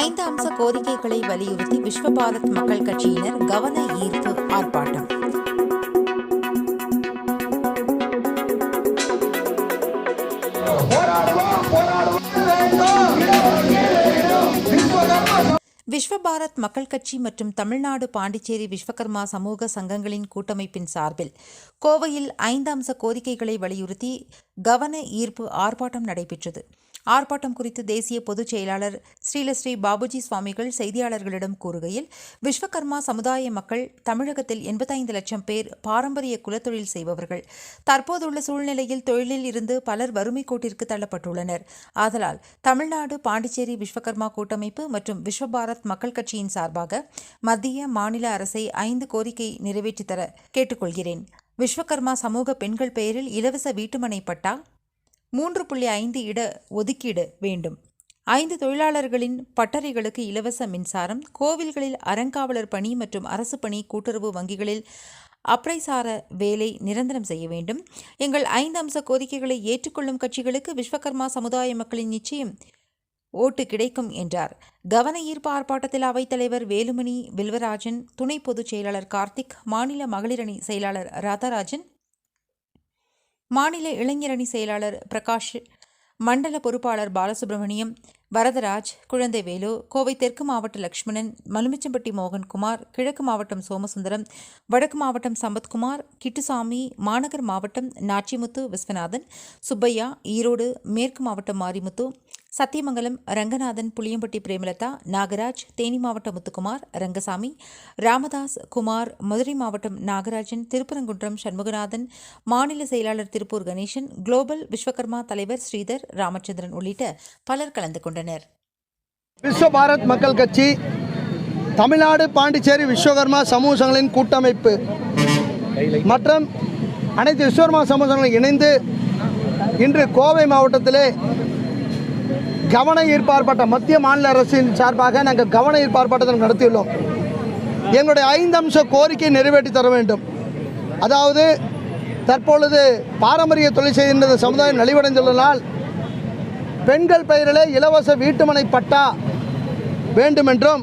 ஐந்து அம்ச கோரிக்கைகளை வலியுறுத்தி விஸ்வ பாரத் மக்கள் கட்சியினர் கவன ஈர்ப்பு ஆர்ப்பாட்டம். விஸ்வ பாரத் மக்கள் கட்சி மற்றும் தமிழ்நாடு பாண்டிச்சேரி விஸ்வகர்மா சமூக சங்கங்களின் கூட்டமைப்பின் சார்பில் கோவையில் ஐந்து அம்ச கோரிக்கைகளை வலியுறுத்தி கவன ஈர்ப்பு ஆர்ப்பாட்டம் நடைபெற்றது. ஆர்ப்பாட்டம் குறித்து தேசிய பொதுச் செயலாளர் ஸ்ரீலஸ்ரீ பாபுஜி சுவாமிகள் செய்தியாளர்களிடம் கூறுகையில் விஸ்வகர்மா சமுதாய மக்கள் தமிழகத்தில் எண்பத்தைந்து லட்சம் பேர் பாரம்பரிய குலத்தொழில் செய்பவர்கள். தற்போதுள்ள சூழ்நிலையில் தொழிலில் இருந்து பலர் வறுமை கோட்டிற்கு தள்ளப்பட்டுள்ளனர். ஆதலால் தமிழ்நாடு பாண்டிச்சேரி விஸ்வகர்மா கூட்டமைப்பு மற்றும் விஸ்வபாரத் மக்கள் கட்சியின் சார்பாக மத்திய மாநில அரசை ஐந்து கோரிக்கை நிறைவேற்றித்தர கேட்டுக்கொள்கிறேன். விஸ்வகர்மா சமூக பெண்கள் பெயரில் இலவச வீட்டுமனை பட்டா மூன்று புள்ளி ஐந்து இட ஒதுக்கீடு வேண்டும். ஐந்து தொழிலாளர்களின் பட்டறைகளுக்கு இலவச மின்சாரம் கோவில்களில் அறங்காவலர் பணி மற்றும் அரசு பணி கூட்டுறவு வங்கிகளில் அப்ரைசார வேலை நிரந்தரம் செய்ய வேண்டும். எங்கள் ஐந்து அம்ச கோரிக்கைகளை ஏற்றுக்கொள்ளும் கட்சிகளுக்கு விஸ்வகர்மா சமுதாய மக்களின் நிச்சயம் ஓட்டு கிடைக்கும் என்றார். கவன ஈர்ப்பு ஆர்ப்பாட்டத்தில் அவைத்தலைவர் வேலுமணி வில்வராஜன் துணை பொதுச் செயலாளர் கார்த்திக் மாநில மகளிரணி செயலாளர் ராதாராஜன் மாநில இளைஞரணி செயலாளர் பிரகாஷ் மண்டல பொறுப்பாளர் பாலசுப்ரமணியம் வரதராஜ் குழந்தைவேலு கோவை தெற்கு மாவட்ட லக்ஷ்மணன் மலுமிச்சம்பட்டி மோகன்குமார் கிழக்கு மாவட்டம் சோமசுந்தரம் வடக்கு மாவட்டம் சம்பத்குமார் கிட்டுசாமி மாநகர் மாவட்டம் நாச்சிமுத்து விஸ்வநாதன் சுப்பையா ஈரோடு மேற்கு மாவட்டம் மாரிமுத்து சத்தியமங்கலம் ரங்கநாதன் புளியம்பட்டி பிரேமலதா நாகராஜ் தேனி மாவட்டம் முத்துக்குமார் ரங்கசாமி ராமதாஸ் குமார் மதுரை மாவட்டம் நாகராஜன் திருப்பரங்குன்றம் சண்முகநாதன் மாநில செயலாளர் திருப்பூர் கணேசன் குளோபல் விஸ்வகர்மா தலைவர் ஸ்ரீதர் ராமச்சந்திரன் உள்ளிட்ட பலர் கலந்து கொண்டனர். விஸ்வ பாரத் மக்கள் கட்சி தமிழ்நாடு பாண்டிச்சேரி விஸ்வகர்மா சமூகங்களின் கூட்டமைப்பு மற்றும் அனைத்து விஸ்வகர்மா சமூகங்களும் இணைந்து இன்று கோவை மாவட்டத்திலே கவன ஈர்ப்பு ஆர்ப்பாட்டம் மத்திய மாநில அரசின் சார்பாக நாங்கள் கவன ஈர்ப்பு ஆர்ப்பாட்டத்தை நடத்தியுள்ளோம். எங்களுடைய ஐந்து அம்ச கோரிக்கை நிறைவேற்றி தர வேண்டும். அதாவது தற்பொழுது பாரம்பரிய தொழில் செய்கின்ற சமுதாயம் நலிவடைந்துள்ளதால் பெண்கள் பெயரிலே இலவச வீட்டுமனை பட்டா வேண்டும் என்றும்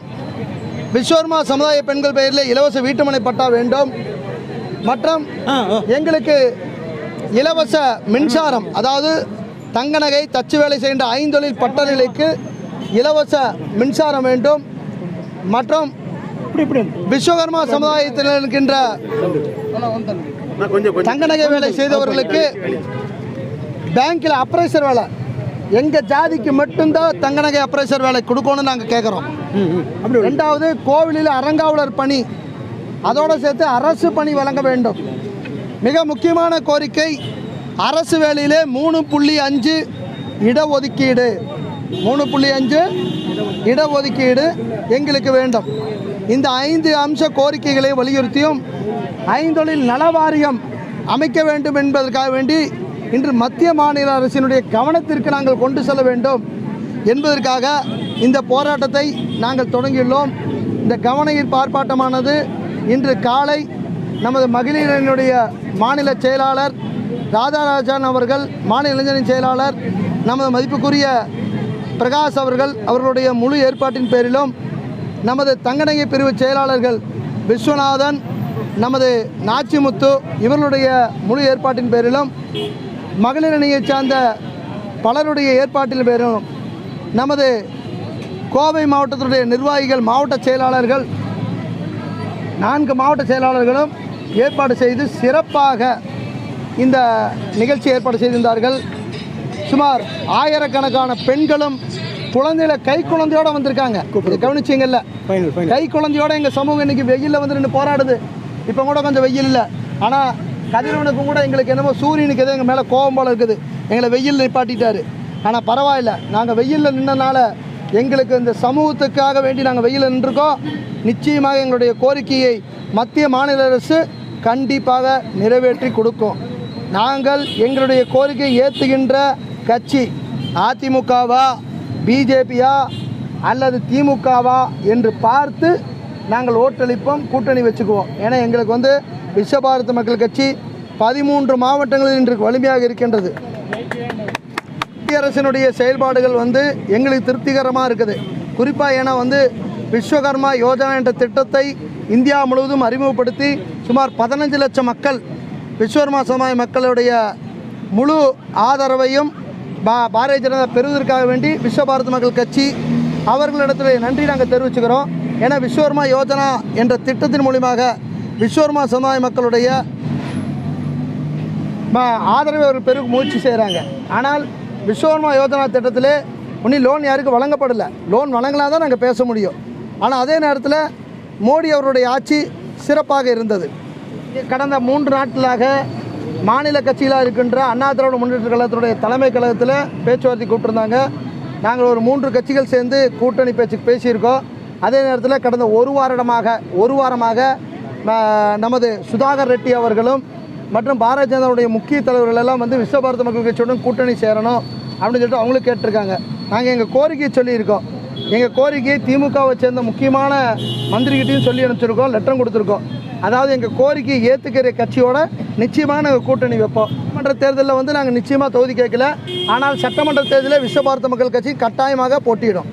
விஸ்வர்மா சமுதாய பெண்கள் பெயரிலே இலவச வீட்டுமனை பட்டா வேண்டும். மற்றும் எங்களுக்கு இலவச மின்சாரம் அதாவது தங்க நகை தச்சு வேலை செய்கின்ற ஐந்தொழில் பட்டறைகளுக்கு இலவச மின்சாரம் வேண்டும். மற்றும் விஸ்வகர்மா சமுதாயத்தில் இருக்கின்ற தங்க நகை வேலை செய்தவர்களுக்கு பேங்க்கில் அப்ரைசர் வேலை. எங்கள் ஜாதிக்கு மட்டும்தான் தங்க நகை அப்ரைசர் வேலை கொடுக்கணும்னு நாங்கள் கேட்குறோம் ரெண்டாவது கோவிலில் அறங்காவலர் பணி. அதோடு சேர்த்து அரசு பணி வழங்க வேண்டும். மிக முக்கியமான கோரிக்கை அரசு வேலையிலே மூணு புள்ளி அஞ்சு இடஒதுக்கீடு. மூணு புள்ளி அஞ்சு இடஒதுக்கீடு எங்களுக்கு வேண்டும். இந்த ஐந்து அம்ச கோரிக்கைகளை வலியுறுத்தியும் ஐந்தொழில் நல வாரியம் அமைக்க வேண்டும் என்பதற்காக வேண்டி இன்று மத்திய மாநில அரசினுடைய கவனத்திற்கு நாங்கள் கொண்டு செல்ல வேண்டும் என்பதற்காக இந்த போராட்டத்தை நாங்கள் தொடங்கியுள்ளோம். இந்த கவன ஈர்ப்பு ஆர்ப்பாட்டமானது இன்று காலை நமது மகளிரினுடைய மாநில செயலாளர் ராஜாராஜன் அவர்கள் மாநில இளைஞரின் செயலாளர் நமது மதிப்புக்குரிய பிரகாஷ் அவர்கள் அவர்களுடைய முழு ஏற்பாட்டின் பேரிலும் நமது தங்கநகை பிரிவு செயலாளர்கள் விஸ்வநாதன் நமது நாச்சிமுத்து இவர்களுடைய முழு ஏற்பாட்டின் பேரிலும் மகளிர் அணியைச் சார்ந்த பலருடைய ஏற்பாட்டின் பேரிலும் நமது கோவை மாவட்டத்தினுடைய நிர்வாகிகள் மாவட்ட செயலாளர்கள் நான்கு மாவட்ட செயலாளர்களும் ஏற்பாடு செய்து சிறப்பாக இந்த நிகழ்ச்சி ஏற்பாடு செய்திருந்தார்கள். சுமார் ஆயிரக்கணக்கான பெண்களும் குழந்தையில கை குழந்தையோட வந்திருக்காங்க. கவனிச்சிங்கல்ல? கை குழந்தையோட எங்கள் சமூகம் இன்னைக்கு வெயிலில் வந்து நின்று போராடுது. இப்போ கூட கொஞ்சம் வெயில் இல்லை. ஆனால் கதிரவனுக்கும் கூட எங்களுக்கு என்னமோ சூரியனுக்கு எதோ எங்கள் மேலே கோபம் போல இருக்குது. எங்களை வெயில் நிப்பாட்டிட்டாரு. ஆனால் பரவாயில்ல. நாங்கள் வெயிலில் நின்றனால எங்களுக்கு இந்த சமூகத்துக்காக வேண்டி நாங்கள் வெயிலில் நின்றுருக்கோம். நிச்சயமாக எங்களுடைய கோரிக்கையை மத்திய மாநில அரசு கண்டிப்பாக நிறைவேற்றி கொடுக்கும். நாங்கள் எங்களுடைய கோரிக்கை ஏற்றுகின்ற கட்சி அதிமுகவா பிஜேபியா அல்லது திமுகவா என்று பார்த்து நாங்கள் ஓட்டளிப்போம் கூட்டணி வச்சுக்குவோம். ஏன்னா எங்களுக்கு வந்து விஸ்வபாரத மக்கள் கட்சி பதிமூன்று மாவட்டங்களில் இன்று வலிமையாக இருக்கின்றது. மத்திய அரசினுடைய செயல்பாடுகள் வந்து எங்களுக்கு திருப்திகரமாக இருக்குது. குறிப்பாக ஏன்னா வந்து விஸ்வகர்மா யோஜனா என்ற திட்டத்தை இந்தியா முழுவதும் அறிமுகப்படுத்தி சுமார் பதினஞ்சு லட்சம் மக்கள் விஸ்வர்மா சமுதாய மக்களுடைய முழு ஆதரவையும் பா பாரதிய ஜனதா பெறுவதற்காக வேண்டி விஸ்வபாரத் மக்கள் கட்சி அவர்களிடத்தில் நன்றி நாங்கள் தெரிவிச்சுக்கிறோம். ஏன்னா விஸ்வர்மா யோஜனா என்ற திட்டத்தின் மூலியமாக விஸ்வர்மா சமுதாய மக்களுடைய ஆதரவை அவர்கள் பெருக முயற்சி செய்கிறாங்க ஆனால் விஸ்வகர்மா யோஜனா திட்டத்தில் இன்னும் லோன் யாருக்கும் வழங்கப்படலை. லோன் வழங்கினா தான் நாங்கள் பேச முடியும். ஆனால் அதே நேரத்தில் மோடி அவருடைய ஆட்சி சிறப்பாக இருந்தது. கடந்த மூன்று நாட்களாக மாநில கட்சிகளாக இருக்கின்ற அண்ணா திராவிட முன்னேற்ற கழகத்தினுடைய தலைமை கழகத்தில் பேச்சுவார்த்தை கூப்பிட்டுருந்தாங்க நாங்கள் ஒரு மூன்று கட்சிகள் சேர்ந்து கூட்டணி பேச்சு பேசியிருக்கோம். அதே நேரத்தில் கடந்த ஒரு வாரமாக ஒரு வாரமாக நமது சுதாகர் ரெட்டி அவர்களும் மற்றும் பாரதிய ஜனதாவுடைய முக்கிய தலைவர்கள் எல்லாம் வந்து விஸ்வ பாரத மக்கள் கட்சியுடன் கூட்டணி சேரணும் அப்படின்னு சொல்லிட்டு அவங்களும் கேட்டிருக்காங்க. நாங்கள் எங்கள் கோரிக்கையை சொல்லியிருக்கோம். எங்கள் கோரிக்கையை திமுகவை சேர்ந்த முக்கியமான மந்திரிகிட்டையும் சொல்லி அனுப்பிச்சிருக்கோம் லெட்டரும் கொடுத்துருக்கோம். அதாவது எங்கள் கோரிக்கையை ஏற்றுக்கிற கட்சியோட நிச்சயமாக நாங்கள் கூட்டணி வைப்போம். சட்டமன்ற தேர்தலில் வந்து நாங்கள் நிச்சயமாக தொகுதி கேட்கல. ஆனால் சட்டமன்ற தேர்தலில் விஸ்வ பாரத மக்கள் கட்சி கட்டாயமாக போட்டியிடும்.